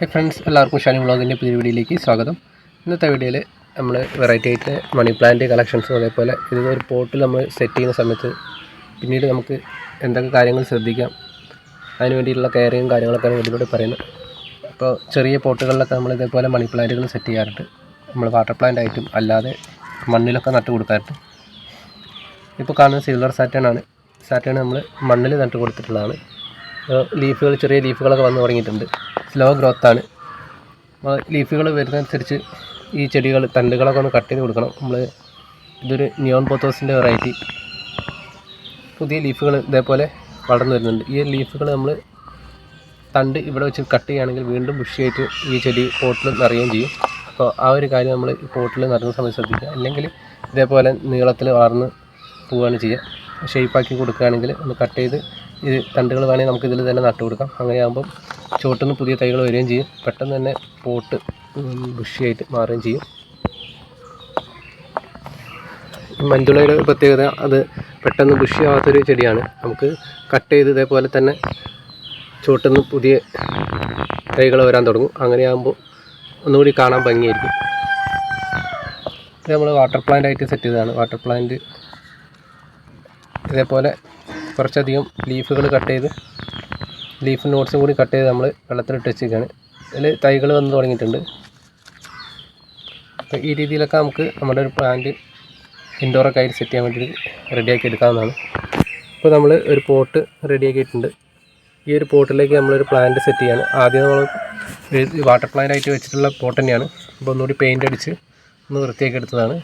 Hi friends എല്ലാവർക്കും ഷാനി വ്ളോഗിന്റെ പുതിയ വീഡിയോയിലേക്ക് സ്വാഗതം. ഇന്നത്തെ വീഡിയോയിൽ നമ്മൾ വെറൈറ്റി ആയിട്ട് മണി പ്ലാന്റ് കളക്ഷൻസും അതേപോലെ ഇത് ഒരു പോട്ടിൽ നമ്മൾ സെറ്റ് ചെയ്യുന്ന സമയത്ത് പിന്നീട് നമുക്ക് എന്തൊക്കെ കാര്യങ്ങൾ ശ്രദ്ധിക്കാം. അതിന് വേണ്ടിയിട്ടുള്ള കെയറിങ്ങും കാര്യങ്ങളൊക്കെയാണ് ഇതിലൂടെ പറയുന്നത്. അപ്പോൾ ചെറിയ പോട്ടുകളിലൊക്കെ നമ്മൾ ഇതേപോലെ മണി പ്ലാന്റുകൾ സെറ്റ് ചെയ്യാറുണ്ട്. നമ്മൾ വാട്ടർ പ്ലാന്റ് ആയിട്ടും അല്ലാതെ മണ്ണിലൊക്കെ നട്ട് കൊടുക്കാറുണ്ട്. ഇപ്പോൾ കാണുന്ന സിൽവർ സാറ്റേൺ ആണ്. സാറ്റേൺ നമ്മൾ മണ്ണിൽ നട്ട് കൊടുത്തിട്ടുള്ളതാണ്. ലീഫുകൾ ചെറിയ ലീഫുകളൊക്കെ വന്ന് തുടങ്ങിയിട്ടുണ്ട്. സ്ലോ ഗ്രോത്താണ് ലീഫുകൾ വരുന്നതനുസരിച്ച് ഈ ചെടികൾ തണ്ടുകളൊക്കെ ഒന്ന് കട്ട് ചെയ്ത് കൊടുക്കണം. നമ്മൾ ഇതൊരു നിയോൺ പോത്തോസിന്റെ വെറൈറ്റി പുതിയ ലീഫുകൾ ഇതേപോലെ വളർന്നു വരുന്നുണ്ട്. ഈ ലീഫുകൾ നമ്മൾ തണ്ട് ഇവിടെ വെച്ച് കട്ട് ചെയ്യുകയാണെങ്കിൽ വീണ്ടും ബുഷിയായിട്ട് ഈ ചെടി പോട്ടിൽ നിറയുകയും ചെയ്യും. അപ്പോൾ ആ ഒരു കാര്യം നമ്മൾ പോട്ടിൽ നിറഞ്ഞ സമയത്ത് ശ്രദ്ധിക്കുക. അല്ലെങ്കിൽ ഇതേപോലെ നീളത്തിൽ വളർന്ന് പോവുകയാണ് ചെയ്യുക. ഷേപ്പാക്കി കൊടുക്കുകയാണെങ്കിൽ ഒന്ന് കട്ട് ചെയ്ത് ഇത് തണ്ടുകൾ വേണമെങ്കിൽ നമുക്ക് ഇതിൽ തന്നെ നട്ടു കൊടുക്കാം. അങ്ങനെയാകുമ്പം ചുവട്ടുനിന്ന് പുതിയ തൈകൾ വരികയും ചെയ്യും. പെട്ടെന്ന് തന്നെ പോട്ട് ബുഷിയായിട്ട് മാറുകയും ചെയ്യും. മഞ്ജുളയുടെ പ്രത്യേകത അത് പെട്ടെന്ന് ബുഷിയാവാത്തൊരു ചെടിയാണ്. നമുക്ക് കട്ട് ചെയ്ത് ഇതേപോലെ തന്നെ ചുവട്ടുനിന്ന് പുതിയ തൈകൾ വരാൻ തുടങ്ങും. അങ്ങനെയാകുമ്പോൾ ഒന്നുകൂടി കാണാൻ ഭംഗിയായിരിക്കും. ഇത് നമ്മൾ വാട്ടർ പ്ലാന്റ് ആയിട്ട് സെറ്റ് ചെയ്തതാണ്. വാട്ടർ പ്ലാന്റ് ഇതേപോലെ കുറച്ചധികം ലീഫുകൾ കട്ട് ചെയ്ത് ലീഫ് നോട്ട്സും കൂടി കട്ട് ചെയ്ത് നമ്മൾ വെള്ളത്തിലിട്ട് വെച്ചിരിക്കുകയാണ് ഇതിൽ തൈകൾ വന്ന് തുടങ്ങിയിട്ടുണ്ട്. അപ്പോൾ ഈ രീതിയിലൊക്കെ നമുക്ക് നമ്മുടെ ഒരു പ്ലാന്റ് ഇൻഡോറൊക്കെ ആയിട്ട് സെറ്റ് ചെയ്യാൻ വേണ്ടി റെഡിയാക്കി എടുക്കാവുന്നതാണ്. ഇപ്പോൾ നമ്മൾ ഒരു പോട്ട് റെഡിയാക്കിയിട്ടുണ്ട് ഈ ഒരു പോട്ടിലേക്ക് നമ്മളൊരു പ്ലാന്റ് സെറ്റ് ചെയ്യാണ്. ആദ്യം നമ്മൾ വാട്ടർ പ്ലാന്റ് ആയിട്ട് വെച്ചിട്ടുള്ള പോട്ട് തന്നെയാണ്. അപ്പോൾ ഒന്നുകൂടി പെയിന്റ് അടിച്ച് ഒന്ന് വൃത്തിയാക്കി എടുത്തതാണ്.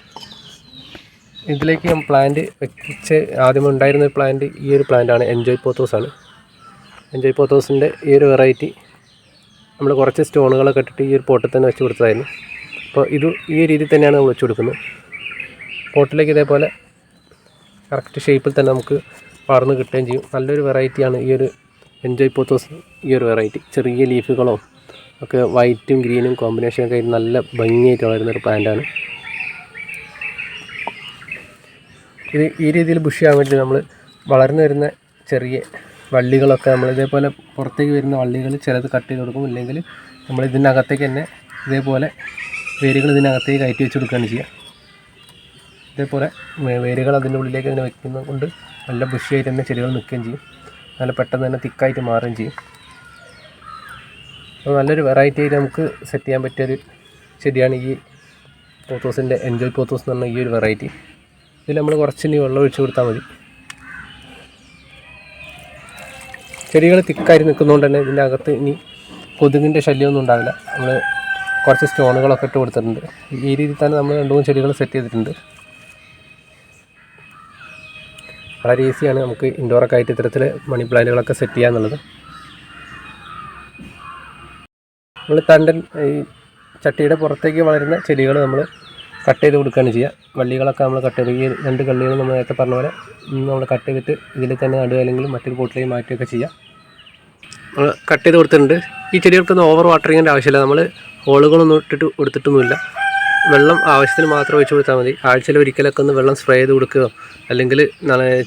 ഇതിലേക്ക് ഞാൻ പ്ലാന്റ് വെച്ച് ആദ്യം ഉണ്ടായിരുന്ന പ്ലാന്റ് ഈ ഒരു പ്ലാന്റാണ് എൻജോയ് പോത്തോസ് ആണ് എൻജോയ് പോത്തോസിന്റെ ഈ ഒരു വെറൈറ്റി നമ്മൾ കുറച്ച് സ്റ്റോണുകളൊക്കെ ഇട്ടിട്ട് ഈ ഒരു പോട്ടിൽ തന്നെ വെച്ച് കൊടുത്തതായിരുന്നു. അപ്പോൾ ഇത് ഈ രീതിയിൽ തന്നെയാണ് നമ്മൾ വെച്ച് കൊടുക്കുന്നത്. പോട്ടിലേക്ക് ഇതേപോലെ കറക്റ്റ് ഷേപ്പിൽ തന്നെ നമുക്ക് വളർന്ന് കിട്ടുകയും ചെയ്യും. നല്ലൊരു വെറൈറ്റിയാണ് ഈ ഒരു എൻജോയ് പോത്തോസ് ഈ ഒരു വെറൈറ്റി ചെറിയ ലീഫുകളോ ഒക്കെ വൈറ്റും ഗ്രീനും കോമ്പിനേഷനൊക്കെ ആയിട്ട് നല്ല ഭംഗിയായിട്ട് വളരുന്ന ഒരു പ്ലാന്റാണ് ഇത് ഈ രീതിയിൽ ബുഷ് ചെയ്യാൻ വേണ്ടി നമ്മൾ വളർന്നു വരുന്ന ചെറിയ വള്ളികളൊക്കെ നമ്മൾ ഇതേപോലെ പുറത്തേക്ക് വരുന്ന വള്ളികൾ ചിലത് കട്ട് ചെയ്ത് കൊടുക്കും. ഇല്ലെങ്കിൽ നമ്മൾ ഇതിനകത്തേക്ക് തന്നെ ഇതേപോലെ വേരുകൾ ഇതിനകത്തേക്ക് കയറ്റി വെച്ച് കൊടുക്കുകയാണ് ചെയ്യുക. ഇതേപോലെ വേരുകൾ അതിന്റെ ഉള്ളിലേക്ക് തന്നെ വെക്കുന്നത് കൊണ്ട് നല്ല ബുഷിയായിട്ട് തന്നെ ചെടികൾ നിൽക്കുകയും ചെയ്യും. നല്ല പെട്ടെന്ന് തന്നെ തിക്കായിട്ട് മാറുകയും ചെയ്യും. അപ്പോൾ നല്ലൊരു വെറൈറ്റി ആയിട്ട് നമുക്ക് സെറ്റ് ചെയ്യാൻ പറ്റിയൊരു ചെടിയാണ് ഈ പോത്തോസിന്റെ എൻജോയ് പോത്തോസ് എന്ന് പറഞ്ഞ ഈ ഒരു വെറൈറ്റി ഇതിൽ നമ്മൾ കുറച്ച് ഇനി വെള്ളം ഒഴിച്ചു കൊടുത്താൽ മതി. ചെടികൾ തിക്കായി നിൽക്കുന്നതുകൊണ്ട് തന്നെ ഇതിന്റെ അകത്ത് ഇനി കൊതുകിന്റെ ശല്യമൊന്നും ഉണ്ടാവില്ല. നമ്മൾ കുറച്ച് സ്റ്റോണുകളൊക്കെ ഇട്ട് കൊടുത്തിട്ടുണ്ട്. ഈ രീതിയിൽ തന്നെ നമ്മൾ രണ്ട് മൂന്ന് ചെടികൾ സെറ്റ് ചെയ്തിട്ടുണ്ട്. വളരെ ഈസിയാണ് നമുക്ക് ഇൻഡോറൊക്കെ ആയിട്ട് ഇത്തരത്തിൽ മണി പ്ലാന്റുകളൊക്കെ സെറ്റ് ചെയ്യാന്നുള്ളത്. നമ്മൾ തണ്ടൻ ഈ ചട്ടിയുടെ പുറത്തേക്ക് വളരുന്ന ചെടികൾ നമ്മൾ കട്ട് ചെയ്ത് കൊടുക്കുകയാണ് ചെയ്യുക. വള്ളികളൊക്കെ നമ്മൾ കട്ട് ചെയ്ത് ഈ രണ്ട് കള്ളികൾ നമ്മൾ നേരത്തെ പറഞ്ഞ പോലെ നമ്മൾ കട്ട് ചെയ്തിട്ട് ഇതിൽ തന്നെ നടുക അല്ലെങ്കിൽ മറ്റൊരു പോട്ടിലേക്ക് മാറ്റുകയൊക്കെ ചെയ്യാം. നമ്മൾ കട്ട് ചെയ്ത് കൊടുത്തിട്ടുണ്ട്. ഈ ചെടികൾക്കൊന്നും ഓവർ വാട്ടറിങ്ങിന്റെ ആവശ്യമില്ല. നമ്മൾ ഹോളുകളൊന്നും ഇട്ടിട്ട് കൊടുത്തിട്ടൊന്നുമില്ല. വെള്ളം ആവശ്യത്തിന് മാത്രം ഒഴിച്ചു കൊടുത്താൽ മതി. ആഴ്ചയിൽ ഒരിക്കലൊക്കെ ഒന്ന് വെള്ളം സ്പ്രേ ചെയ്ത് കൊടുക്കുകയോ അല്ലെങ്കിൽ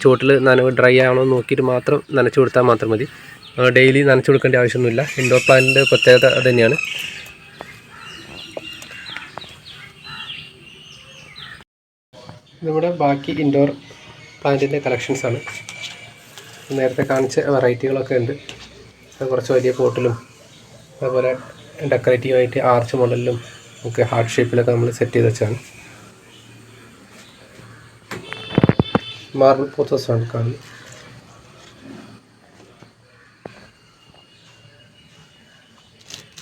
ചുവട്ടിൽ നനവ് ഡ്രൈ ആണോ നോക്കിയിട്ട് മാത്രം നനച്ചു കൊടുത്താൽ മാത്രം മതി. ഡെയിലി നനച്ചു കൊടുക്കേണ്ട ആവശ്യമൊന്നുമില്ല. ഇൻഡോർ പ്ലാന്റിന്റെ പ്രത്യേകത അത് തന്നെയാണ്. ഇതിവിടെ ബാക്കി ഇൻഡോർ പ്ലാന്റിന്റെ കളക്ഷൻസാണ് നേരത്തെ കാണിച്ച വെറൈറ്റികളൊക്കെ ഉണ്ട്. കുറച്ച് വലിയ പോട്ടിലും അതുപോലെ ഡെക്കറേറ്റീവായിട്ട് ആർച്ച് മോഡലിലും ഒക്കെ ഹാർട്ട് ഷേപ്പിലൊക്കെ നമ്മൾ സെറ്റ് ചെയ്ത് വെച്ചാണ് മാർബിൾ പോത്തസാണ് കാണുന്നത്.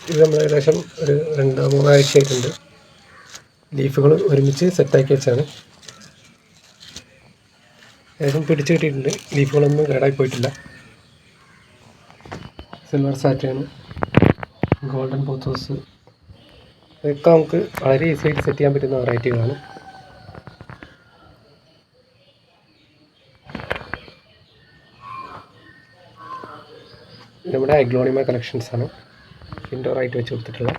ഇത് നമ്മൾ ഏകദേശം ഒരു രണ്ടോ മൂന്നാഴ്ചയായിട്ടുണ്ട്. ലീഫുകൾ ഒരുമിച്ച് സെറ്റാക്കി വെച്ചാണ് ഏകദേശം പിടിച്ച് കിട്ടിയിട്ടുണ്ട്. ലീഫുകളൊന്നും കേടായി പോയിട്ടില്ല. സിൽവർ സാറ്റാണ് ഗോൾഡൻ പോത്തോസ് ഇതൊക്കെ നമുക്ക് വളരെ ഈസി ആയിട്ട് സെറ്റ് ചെയ്യാൻ പറ്റുന്ന വെറൈറ്റികളാണ് നമ്മുടെ അഗ്ലോണിമ കളക്ഷൻസ് ആണ്. ഇൻഡോർ ആയിട്ട് വെച്ച് കൊടുത്തിട്ടുള്ള.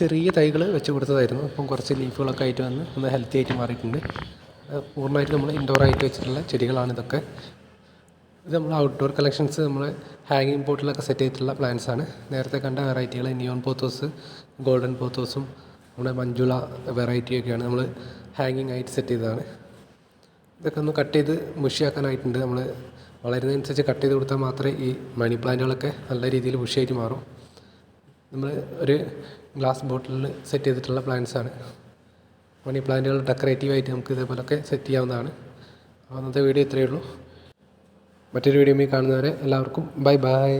ചെറിയ തൈകൾ വെച്ച് കൊടുത്തതായിരുന്നു. അപ്പം കുറച്ച് ലീഫുകളൊക്കെ ആയിട്ട് വന്ന് ഒന്ന് ഹെൽത്തി ആയിട്ട് മാറിയിട്ടുണ്ട്. പൂർണമായിട്ട് നമ്മൾ ഇൻഡോറായിട്ട് വെച്ചിട്ടുള്ള ചെടികളാണ് ഇതൊക്കെ. ഇത് നമ്മൾ ഔട്ട്ഡോർ കളക്ഷൻസ് നമ്മൾ ഹാങ്ങിങ് പോട്ടിലൊക്കെ സെറ്റ് ചെയ്തിട്ടുള്ള പ്ലാന്റ്സ് ആണ്. നേരത്തെ കണ്ട വെറൈറ്റികൾ നിയോൺ പോത്തോസ് ഗോൾഡൻ പോത്തോസും നമ്മുടെ മഞ്ജുള വെറൈറ്റിയൊക്കെയാണ് നമ്മൾ ഹാങ്ങിങ് ആയിട്ട് സെറ്റ് ചെയ്തതാണ്. ഇതൊക്കെ ഒന്ന് കട്ട് ചെയ്ത് മുഷിയാക്കാനായിട്ടുണ്ട്. നമ്മൾ വളരുന്നതനുസരിച്ച് കട്ട് ചെയ്ത് കൊടുത്താൽ മാത്രമേ ഈ മണി പ്ലാന്റുകളൊക്കെ നല്ല രീതിയിൽ മുഷിയായിട്ട് മാറും. നമ്മൾ ഒരു ഗ്ലാസ് ബോട്ടിലിൽ സെറ്റ് ചെയ്തിട്ടുള്ള പ്ലാന്റ്സാണ് മണി പ്ലാന്റുകൾ ഡെക്കറേറ്റീവ് ആയിട്ട് നമുക്ക് ഇതേപോലൊക്കെ സെറ്റ് ചെയ്യാവുന്നതാണ്. അപ്പോൾ അന്നത്തെ വീഡിയോ ഇത്രയേ ഉള്ളൂ. മറ്റൊരു വീഡിയോ കാണുന്നവരെ എല്ലാവർക്കും ബൈ ബൈ.